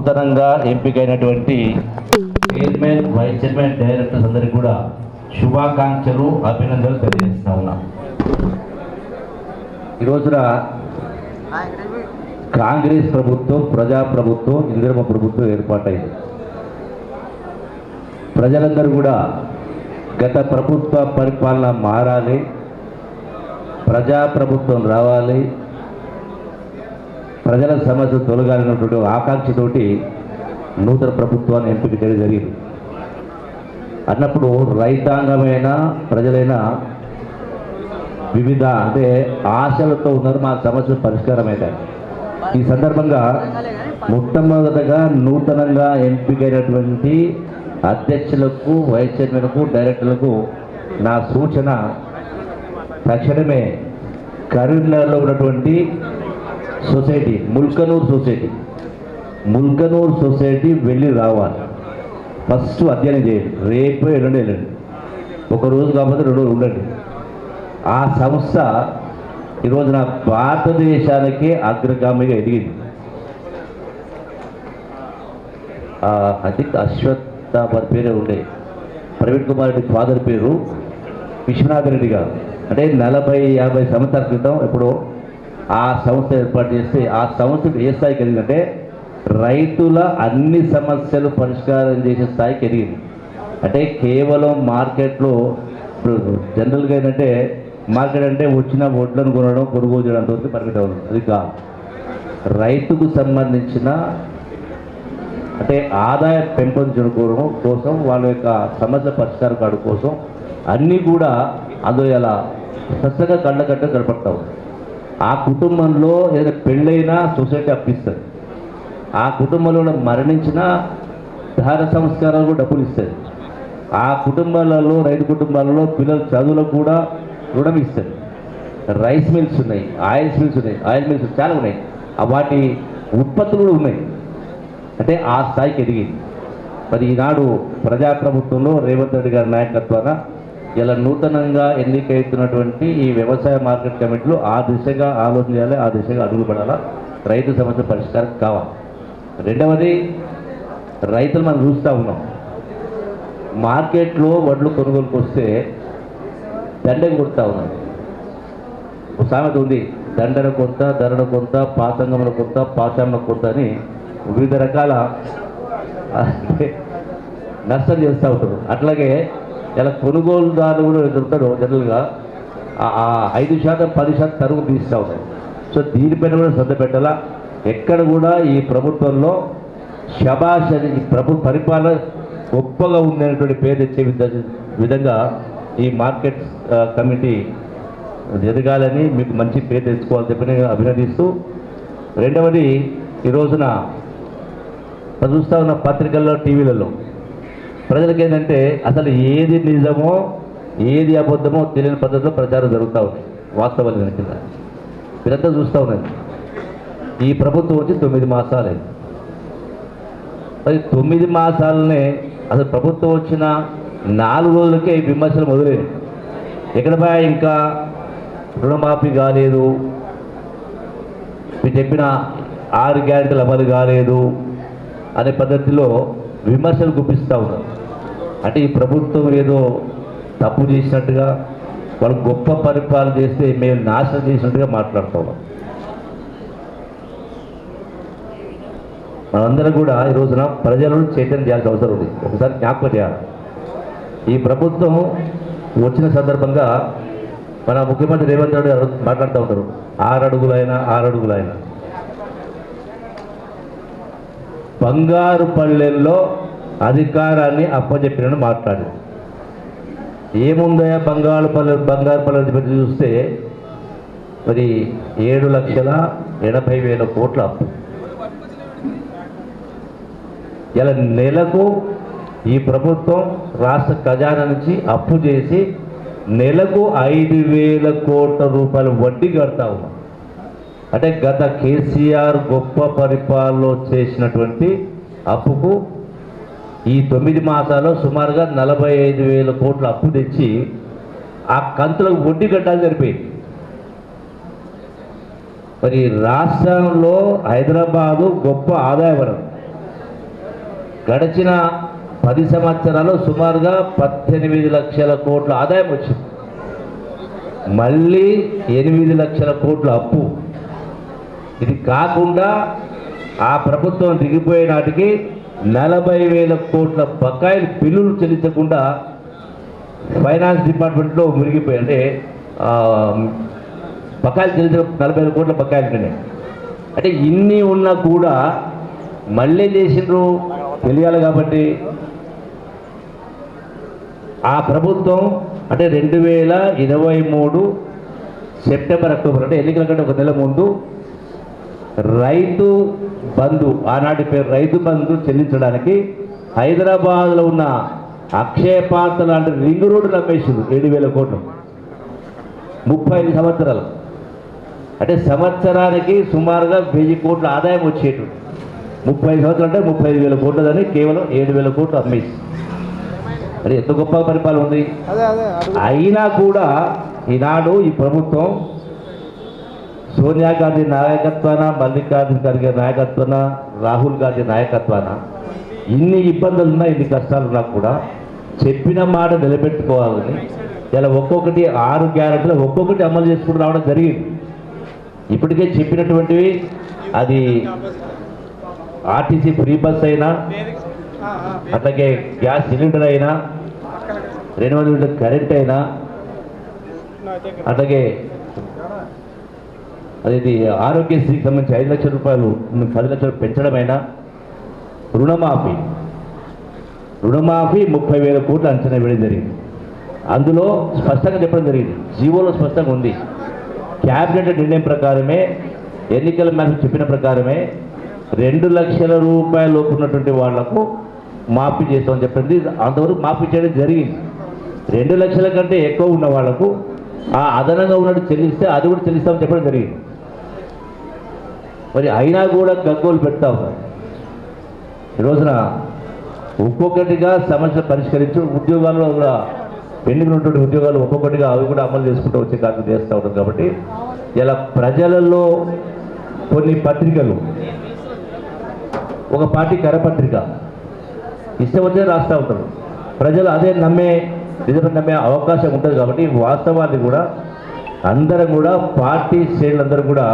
నూతనంగా ఎంపికైనటువంటి chairman vice chairman directors అందరికీ కూడా శుభాకాంక్షలు అభినందనలు తెలియజేస్తా ఉన్నా. ఈ రోజున కాంగ్రెస్ ప్రభుత్వం ప్రజా ప్రభుత్వం ఇందిరమ్మ ప్రభుత్వం ఏర్పాటైంది. ప్రజలందరూ కూడా గత ప్రభుత్వ పరిపాలన మారాలి ప్రజా ప్రభుత్వం రావాలి ప్రజల సమస్యలు తొలగాలన్నటువంటి ఆకాంక్షతోటి నూతన ప్రభుత్వాన్ని ఎంపిక చేయడం జరిగింది. అన్నప్పుడు రైతాంగమైన ప్రజలైన వివిధ అంటే ఆశలతో ఉన్నారు మా సమస్యలు పరిష్కారమవుతాయి ఈ సందర్భంగా మొట్టమొదటగా నూతనంగా ఎంపికైనటువంటి అధ్యక్షులకు వైస్ చైర్మన్కు డైరెక్టర్లకు నా సూచన తక్షణమే కరీంనగర్లో ఉన్నటువంటి society Mulkanur society. Mulkanur society వెళ్ళి రావాలి. ఫస్ట్ అధ్యయనం చేయండి. రేపు ఎల్లుండి వెళ్ళండి. ఒక రోజు కాకపోతే రెండు రోజులు ఉండండి. ఆ సంస్థ ఈరోజు నా భారతదేశానికి అగ్రగామిగా ఎదిగింది. ఐ థింక్ అశ్వత్థ వారి పేరే ఉండే. ప్రవీణ్ కుమార్ రెడ్డి ఫాదర్ పేరు విశ్వనాథ్ రెడ్డి గారు. అంటే నలభై యాభై సంవత్సరాల క్రితం ఇప్పుడు ఆ సంస్థ ఏర్పాటు చేస్తే ఆ సంస్థకు ఏ స్థాయికి ఎదిగిందంటే రైతుల అన్ని సమస్యలు పరిష్కారం చేసే స్థాయికి ఎదిగింది అంటే కేవలం మార్కెట్లో ఇప్పుడు జనరల్గా ఏంటంటే మార్కెట్ అంటే వచ్చిన వడ్లను కొనడం కొనుగోలు చేయడం అంతవరకు పరిమితం అవుతుంది. అది కాదు. రైతుకు సంబంధించిన అంటే ఆదాయ పెంపొందించుకోవడం కోసం వాళ్ళ యొక్క సమస్య పరిష్కారం కాడు కోసం అన్నీ కూడా అందులో ఇలా స్పష్టంగా కళ్ళ కట్ట కనపడతావు ఆ కుటుంబంలో ఏదైనా పెళ్ళైనా సొసైటీ అప్పిస్తుంది. ఆ కుటుంబంలో మరణించిన దార సంస్కారాలు కూడా డబ్బులు ఇస్తుంది. ఆ కుటుంబాలలో రైతు కుటుంబాలలో పిల్లల చదువులకు కూడా రుణం ఇస్తుంది. రైస్ మిల్స్ ఉన్నాయి ఆయిల్స్ మిల్స్ ఉన్నాయి ఆయిల్ మిల్స్ చాలా ఉన్నాయి. వాటి ఉత్పత్తులు కూడా ఉన్నాయి. అంటే ఆ స్థాయికి ఎదిగింది. మరి ఈనాడు ప్రజాప్రభుత్వంలో రేవంత్ రెడ్డి గారి నాయకత్వాన ఇలా నూతనంగా ఎన్నికైతున్నటువంటి ఈ వ్యవసాయ మార్కెట్ కమిటీలు ఆ దిశగా ఆలోచన చేయాలి ఆ దిశగా అడుగులు పడాలా? రైతు సమస్య పరిష్కారం కావాలి. రెండవది రైతులు మనం చూస్తూ ఉన్నాం. మార్కెట్లో వడ్లు కొనుగోలుకు వస్తే దండకు కొడుతూ ఉన్నాం. సామెత ఉంది దండన కొంత ధరణ కొంత పాతంగముల కొంత పాశాంల కొంత అని వివిధ రకాల నష్టం చేస్తూ ఉంటారు. అట్లాగే ఇలా కొనుగోలుదారులు కూడా ఎదురుతారు జనరల్గా. ఆ- ఐదు శాతం పది శాతం తరుగు తీస్తూ ఉంటారు సో దీనిపైన కూడా శ్రద్ధ పెట్టాలా? ఎక్కడ కూడా ఈ ప్రభుత్వంలో శబాష్ అని ఈ ప్రభు పరిపాలన గొప్పగా ఉండేటువంటి పేరు తెచ్చే విధంగా ఈ మార్కెట్ కమిటీ జరగాలని మీకు మంచి పేరు తెచ్చుకోవాలని చెప్పి నేను అభినందిస్తూ రెండవది ఈ రోజున చూస్తూ ఉన్న పత్రికల్లో టీవీలలో ప్రజలకు ఏంటంటే అసలు ఏది నిజమో ఏది అబద్ధమో తెలియని పద్ధతిలో ప్రచారం జరుగుతూ ఉంది. వాస్తవాలు కింద మీరంతా చూస్తూ ఉన్నారు ఈ ప్రభుత్వం వచ్చి తొమ్మిది మాసాలే. మరి తొమ్మిది మాసాలనే అసలు ప్రభుత్వం వచ్చిన నాలుగు రోజులకే ఈ విమర్శలు మొదలైనవి ఎక్కడ ఇంకా రుణమాఫీ కాలేదు. మీరు చెప్పిన ఆరు గ్యారెంటీలు అమలు కాలేదు అనే పద్ధతిలో విమర్శలు గుప్పిస్తూ ఉన్నారు. అంటే ఈ ప్రభుత్వం ఏదో తప్పు చేసినట్టుగా వాళ్ళు గొప్ప పరిపాలన చేస్తే మేము నాశనం చేసినట్టుగా మాట్లాడుతూ మనందరం కూడా ఈ రోజున ప్రజలను చైతన్యం చేయాల్సిన అవసరం ఉంది. ఒకసారి జ్ఞాపకం చేయాలి. ఈ ప్రభుత్వం వచ్చిన సందర్భంగా మన ముఖ్యమంత్రి రేవంత్ రెడ్డి గారు మాట్లాడుతూ ఉంటారు ఆరు అడుగులైనా ఆరు అడుగులైనా. బంగారు పల్లెల్లో అధికారాన్ని అప్పచెప్పినని మాట్లాడు. ఏముందయా బంగాళపల్లి బంగారుపల్లి బంగారు చూస్తే మరి ఏడు లక్షల ఎనభై వేల కోట్ల అప్పు. ఇలా నెలకు ఈ ప్రభుత్వం రాష్ట్ర ఖజానా నుంచి అప్పు చేసి నెలకు ఐదు వేల కోట్ల రూపాయలు వడ్డీ కడతా ఉన్నాం. అంటే గత కేసీఆర్ గొప్ప పరిపాలనలో చేసినటువంటి అప్పుకు ఈ తొమ్మిది మాసాల్లో సుమారుగా నలభై ఐదు వేల కోట్ల అప్పు తెచ్చి ఆ కంతులకు వడ్డీ కట్టాలి సరిపోయింది. మరి రాష్ట్రంలో హైదరాబాదు గొప్ప ఆదాయ వనం గడిచిన పది సంవత్సరాలు సుమారుగా పద్దెనిమిది లక్షల కోట్ల ఆదాయం వచ్చింది. మళ్ళీ ఎనిమిది లక్షల కోట్ల అప్పు. ఇది కాకుండా ఆ ప్రభుత్వం దిగిపోయే నాటికి నలభై వేల కోట్ల బకాయిలు బిల్లులు చెల్లించకుండా ఫైనాన్స్ డిపార్ట్మెంట్లో మురిగిపోయి అంటే బకాయిలు చెల్లించిన నలభై వేల కోట్ల బకాయిలు ఉన్నాయి అంటే ఇన్ని ఉన్నా కూడా మళ్ళీ చేసిండ్రు తెలియాలి కాబట్టి. ఆ ప్రభుత్వం అంటే రెండు వేల ఇరవై మూడు సెప్టెంబర్ అక్టోబర్ అంటే ఎన్నికల కంటే ఒక నెల ముందు రైతు బంధు ఆనాటి పేరు రైతు బంధు చెల్లించడానికి హైదరాబాద్లో ఉన్న అక్షయ పాత్ర లాంటి రింగ్ రోడ్డు అమ్మేసిండు ఏడు వేల కోట్లు. ముప్పై ఐదు సంవత్సరాలు. అంటే సంవత్సరానికి సుమారుగా వెయ్యి కోట్ల ఆదాయం వచ్చేటు ముప్పై ఐదు సంవత్సరాలు అంటే ముప్పై ఐదు వేల కోట్లదని కేవలం ఏడు వేల కోట్లు అమ్మేసి. అది ఎంత గొప్ప పరిపాలన ఉంది? అయినా కూడా ఈనాడు ఈ ప్రభుత్వం సోనియా గాంధీ నాయకత్వాన మల్లికార్జున ఖర్గే నాయకత్వాన రాహుల్ గాంధీ నాయకత్వాన ఇన్ని ఇబ్బందులున్నా ఇన్ని కష్టాలున్నా కూడా చెప్పిన మాట నిలబెట్టుకోవాలని ఇలా ఒక్కొక్కటి ఆరు గ్యారెంటీలు ఒక్కొక్కటి అమలు చేసుకుంటూ రావడం జరిగింది. ఇప్పటికే చెప్పినటువంటివి అది ఆర్టీసీ ఫ్రీ బస్ అయినా అట్లాగే గ్యాస్ సిలిండర్ అయినా రెండు వందల కరెంట్ అయినా అట్లాగే అది ఆరోగ్యశ్రీకి సంబంధించి ఐదు లక్షల రూపాయలు పది లక్షలు పెంచడమైనా రుణమాఫీ. రుణమాఫీ ముప్పై వేల కోట్లు అంచనా వేయడం జరిగింది. అందులో స్పష్టంగా చెప్పడం జరిగింది. జీవోలో స్పష్టంగా ఉంది. క్యాబినెట్ నిర్ణయం ప్రకారమే ఎన్నికల మేరకు చెప్పిన ప్రకారమే రెండు లక్షల రూపాయల లోపు ఉన్నటువంటి వాళ్ళకు మాఫీ చేస్తామని చెప్పింది అంతవరకు మాఫీ చేయడం జరిగింది. రెండు లక్షల కంటే ఎక్కువ ఉన్న వాళ్ళకు ఆ అదనంగా ఉన్నట్టు చెల్లిస్తే అది కూడా చెల్లిస్తామని చెప్పడం జరిగింది. మరి అయినా కూడా గగ్గోలు పెడతాం ఈ రోజున ఒక్కొక్కటిగా సమస్య పరిష్కరించి ఉద్యోగాల్లో కూడా పెండింగ్ ఉన్నటువంటి ఉద్యోగాలు ఒక్కొక్కటిగా అవి కూడా అమలు చేసుకుంటూ వచ్చే కార్యక్రమం చేస్తూ ఉంటుంది కాబట్టి ఇలా ప్రజలలో కొన్ని పత్రికలు ఒక పార్టీ కరపత్రిక ఇష్టం వచ్చే రాస్తూ ఉంటారు. ప్రజలు అదే నమ్మే నిజమే నమ్మే అవకాశం ఉంటుంది కాబట్టి వాస్తవాన్ని కూడా అందరం కూడా పార్టీ శ్రేణులందరూ కూడా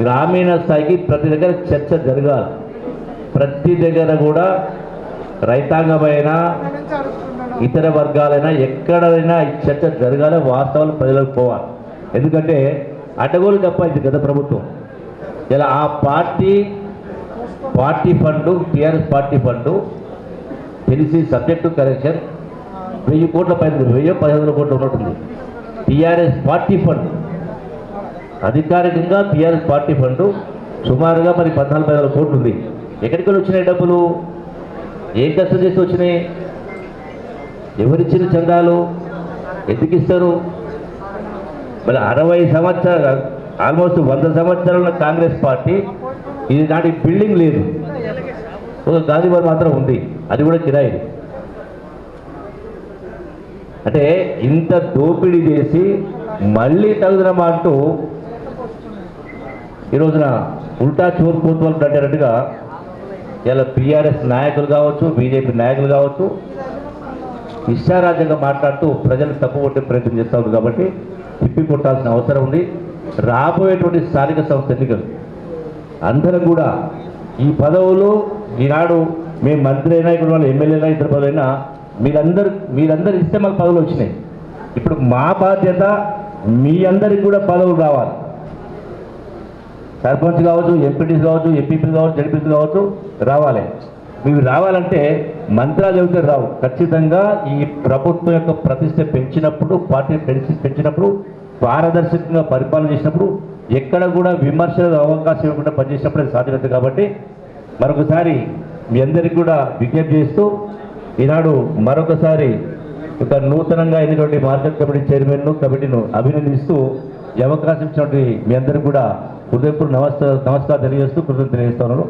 గ్రామీణ స్థాయికి ప్రతి దగ్గర చర్చ జరగాలి. ప్రతి దగ్గర కూడా రైతాంగమైన ఇతర వర్గాలైనా ఎక్కడైనా ఈ చర్చ జరగాలి వాస్తవాలు ప్రజలకు పోవాలి. ఎందుకంటే అటగోలు తప్ప ఇది గత ప్రభుత్వం. ఇలా ఆ party party fund TRS party fund తెలిసి సబ్జెక్టు కరెక్షన్ వెయ్యి కోట్ల పైన వెయ్యి పదిహేను వందల కోట్లు ఉన్నట్టుంది. TRS party fund. అధికారికంగా టీఆర్ఎస్ పార్టీ ఫండ్ సుమారుగా మరి పద్నాలుగు పదివేల కోట్లు ఉంది. ఎక్కడికి వెళ్ళి వచ్చినాయి డబ్బులు? ఏం కష్టం చేసి వచ్చినాయి? ఎవరిచ్చిన చందాలు? ఎందుకు ఇస్తారు? మరి అరవై సంవత్సరాలు ఆల్మోస్ట్ వంద సంవత్సరాల కాంగ్రెస్ పార్టీ ఇది నాటి బిల్డింగ్ లేదు. ఒక గాంధీభవన్ మాత్రం ఉంది. అది కూడా కిరాయి. అంటే ఇంత దోపిడీ చేసి మళ్ళీ తగుదనమా అంటూ ఈ రోజున ఉల్టా చోర్ కోతువాళ్ళు అంటారట్టుగా ఇలా బీఆర్ఎస్ నాయకులు కావచ్చు బీజేపీ నాయకులు కావచ్చు ఇష్టారాజ్యంగా మాట్లాడుతూ ప్రజలు తప్పు కొట్టే ప్రయత్నం చేస్తారు కాబట్టి తిప్పి కొట్టాల్సిన అవసరం ఉంది. రాబోయేటువంటి స్థానిక సంస్థ ఎన్నికలు అందరం కూడా ఈ పదవులు ఈనాడు మేము మంత్రి అయినా ఇక్కడ వాళ్ళు ఎమ్మెల్యేనా ఇద్దరు పదవులైనా మీరందరూ మీరందరూ ఇస్తే మాకు పదవులు వచ్చినాయి. ఇప్పుడు మా బాధ్యత మీ అందరికి కూడా పదవులు రావాలి. సర్పంచ్ కావచ్చు ఎంపీటీస్ కావచ్చు ఎంపీపీ కావచ్చు జడ్పీసీ కావచ్చు రావాలి. మీరు రావాలంటే మంత్రాలు చెబితే రావు. ఖచ్చితంగా ఈ ప్రభుత్వం యొక్క ప్రతిష్ట పెంచినప్పుడు పార్టీ పెంచి పెంచినప్పుడు పారదర్శకంగా పరిపాలన చేసినప్పుడు ఎక్కడ కూడా విమర్శలు అవకాశం ఇవ్వకుండా పనిచేసినప్పుడు అది సాధ్యమవుతుంది కాబట్టి మరొకసారి మీ అందరికీ కూడా విజ్ఞప్తి చేస్తూ ఈనాడు మరొకసారి ఒక నూతనంగా ఎన్నికటువంటి మార్కెట్ కమిటీ చైర్మన్ను కమిటీను అభినందిస్తూ ఈ అవకాశం ఇచ్చినటువంటి మీ అందరికీ కూడా హృదయపూర్వ నమస్కారం నమస్కారం తెలియజేస్తూ కృతజ్ఞత తెలియజేస్తున్నాను.